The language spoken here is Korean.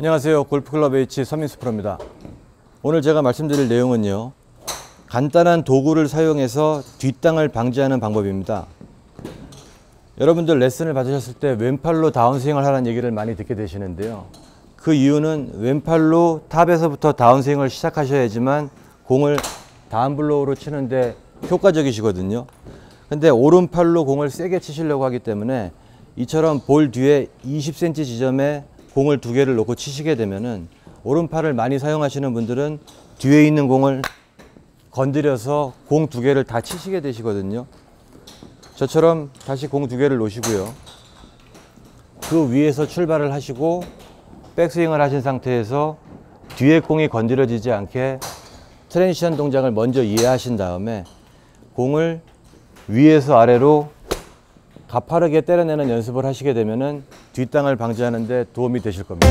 안녕하세요. 골프클럽 H 서민수 프로입니다. 오늘 제가 말씀드릴 내용은요. 간단한 도구를 사용해서 뒷땅을 방지하는 방법입니다. 여러분들 레슨을 받으셨을 때 왼팔로 다운스윙을 하라는 얘기를 많이 듣게 되시는데요. 그 이유는 왼팔로 탑에서부터 다운스윙을 시작하셔야지만 공을 다운블로우로 치는데 효과적이시거든요. 근데 오른팔로 공을 세게 치시려고 하기 때문에 이처럼 볼 뒤에 20cm 지점에 공을 두 개를 놓고 치시게 되면은 오른팔을 많이 사용하시는 분들은 뒤에 있는 공을 건드려서 공 두 개를 다 치시게 되시거든요. 저처럼 다시 공 두 개를 놓으시고요. 그 위에서 출발을 하시고 백스윙을 하신 상태에서 뒤에 공이 건드려지지 않게 트랜지션 동작을 먼저 이해하신 다음에 공을 위에서 아래로 가파르게 때려내는 연습을 하시게 되면은 뒷땅을 방지하는 데 도움이 되실 겁니다.